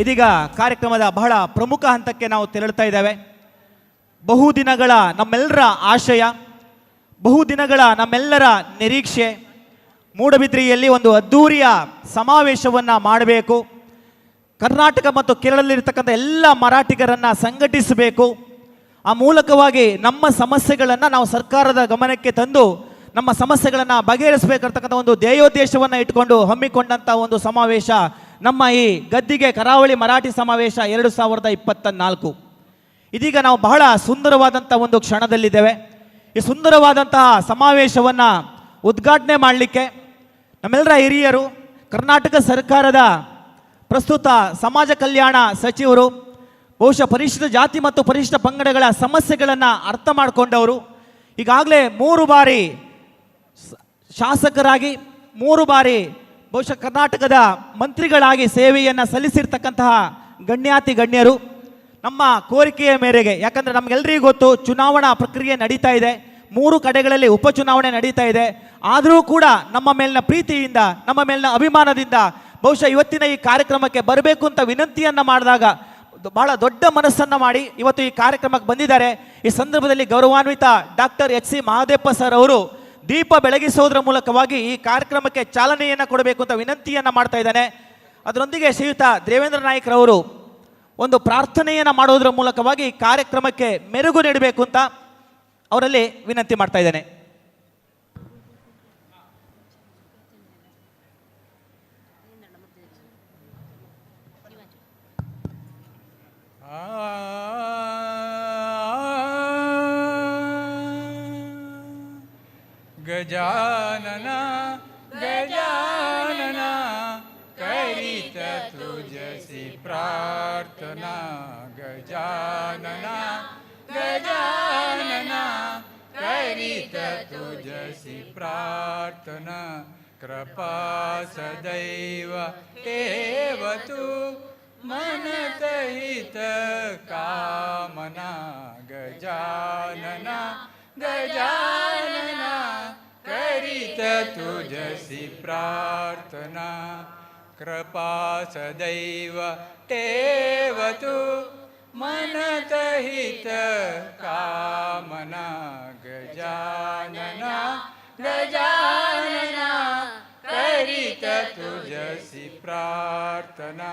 ಇದೀಗ ಕಾರ್ಯಕ್ರಮದ ಬಹಳ ಪ್ರಮುಖ ಹಂತಕ್ಕೆ ನಾವು ತೆರಳುತ್ತಾ ಇದ್ದೇವೆ. ಬಹುದಿನಗಳ ನಮ್ಮೆಲ್ಲರ ಆಶಯ ಬಹುದಿನಗಳ ನಮ್ಮೆಲ್ಲರ ನಿರೀಕ್ಷೆ, ಮೂಡಬಿದ್ರಿಯಲ್ಲಿ ಒಂದು ಅದ್ಧೂರಿಯ ಸಮಾವೇಶವನ್ನು ಮಾಡಬೇಕು. ಕರ್ನಾಟಕ ಮತ್ತು ಕೇರಳದಲ್ಲಿರ್ತಕ್ಕಂಥ ಎಲ್ಲ ಮರಾಠಿಗರನ್ನು ಸಂಘಟಿಸಬೇಕು. ಆ ಮೂಲಕವಾಗಿ ನಮ್ಮ ಸಮಸ್ಯೆಗಳನ್ನು ನಾವು ಸರ್ಕಾರದ ಗಮನಕ್ಕೆ ತಂದು ನಮ್ಮ ಸಮಸ್ಯೆಗಳನ್ನು ಬಗೆಹರಿಸಬೇಕಂತಕ್ಕಂಥ ಒಂದು ಧ್ಯೇಯೋದ್ದೇಶವನ್ನು ಇಟ್ಕೊಂಡು ಹಮ್ಮಿಕೊಂಡಂಥ ಒಂದು ಸಮಾವೇಶ ನಮ್ಮ ಈ ಗದ್ದಿಗೆ ಕರಾವಳಿ ಮರಾಠಿ ಸಮಾವೇಶ ಎರಡು ಸಾವಿರದ ಇಪ್ಪತ್ತ ನಾಲ್ಕು. ಇದೀಗ ನಾವು ಬಹಳ ಸುಂದರವಾದಂಥ ಒಂದು ಕ್ಷಣದಲ್ಲಿದ್ದೇವೆ. ಈ ಸುಂದರವಾದಂತಹ ಸಮಾವೇಶವನ್ನು ಉದ್ಘಾಟನೆ ಮಾಡಲಿಕ್ಕೆ ನಮ್ಮೆಲ್ಲರ ಹಿರಿಯರು, ಕರ್ನಾಟಕ ಸರ್ಕಾರದ ಪ್ರಸ್ತುತ ಸಮಾಜ ಕಲ್ಯಾಣ ಸಚಿವರು, ಬಹುಶಃ ಪರಿಶಿಷ್ಟ ಜಾತಿ ಮತ್ತು ಪರಿಶಿಷ್ಟ ಪಂಗಡಗಳ ಸಮಸ್ಯೆಗಳನ್ನು ಅರ್ಥ ಮಾಡಿಕೊಂಡವರು. ಈಗಾಗಲೇ ಮೂರು ಬಾರಿ ಶಾಸಕರಾಗಿ, ಮೂರು ಬಾರಿ ಬಹುಶಃ ಕರ್ನಾಟಕದ ಮಂತ್ರಿಗಳಾಗಿ ಸೇವೆಯನ್ನು ಸಲ್ಲಿಸಿರ್ತಕ್ಕಂತಹ ಗಣ್ಯಾತಿ ಗಣ್ಯರು ನಮ್ಮ ಕೋರಿಕೆಯ ಮೇರೆಗೆ, ಯಾಕಂದರೆ ನಮಗೆಲ್ಲರಿಗೂ ಗೊತ್ತು ಚುನಾವಣಾ ಪ್ರಕ್ರಿಯೆ ನಡೀತಾ ಇದೆ, ಮೂರು ಕಡೆಗಳಲ್ಲಿ ಉಪಚುನಾವಣೆ ನಡೀತಾ ಇದೆ. ಆದರೂ ಕೂಡ ನಮ್ಮ ಮೇಲಿನ ಪ್ರೀತಿಯಿಂದ, ನಮ್ಮ ಮೇಲಿನ ಅಭಿಮಾನದಿಂದ ಬಹುಶಃ ಇವತ್ತಿನ ಈ ಕಾರ್ಯಕ್ರಮಕ್ಕೆ ಬರಬೇಕು ಅಂತ ವಿನಂತಿಯನ್ನು ಮಾಡಿದಾಗ ಬಹಳ ದೊಡ್ಡ ಮನಸ್ಸನ್ನು ಮಾಡಿ ಇವತ್ತು ಈ ಕಾರ್ಯಕ್ರಮಕ್ಕೆ ಬಂದಿದ್ದಾರೆ. ಈ ಸಂದರ್ಭದಲ್ಲಿ ಗೌರವಾನ್ವಿತ doctor H C Mahadevappa sir ಅವರು ದೀಪ ಬೆಳಗಿಸೋದ್ರ ಮೂಲಕವಾಗಿ ಈ ಕಾರ್ಯಕ್ರಮಕ್ಕೆ ಚಾಲನೆಯನ್ನು ಕೊಡಬೇಕು ಅಂತ ವಿನಂತಿಯನ್ನು ಮಾಡ್ತಾ ಇದ್ದಾನೆ. ಅದರೊಂದಿಗೆ ಶ್ರೀಯುತ ದೇವೇಂದ್ರ ನಾಯಕರವರು ಒಂದು ಪ್ರಾರ್ಥನೆಯನ್ನು ಮಾಡೋದ್ರ ಮೂಲಕವಾಗಿ ಕಾರ್ಯಕ್ರಮಕ್ಕೆ ಮೆರುಗು ನೀಡಬೇಕು ಅಂತ ಅವರಲ್ಲಿ ವಿನಂತಿ ಮಾಡ್ತಾ ಇದ್ದೇನೆ. गजानन गजानन, करीत तुझसी प्रार्थना। गजानन गजानन, करीत तुझसी प्रार्थना। कृपा सदैव ठेवतु मनतहित कामना। गजानन करीत तुझसी प्रार्थना कृपा सदैव ठेवतु मनतहित कामना गजानना गजानना करित तुझसी प्रार्थना।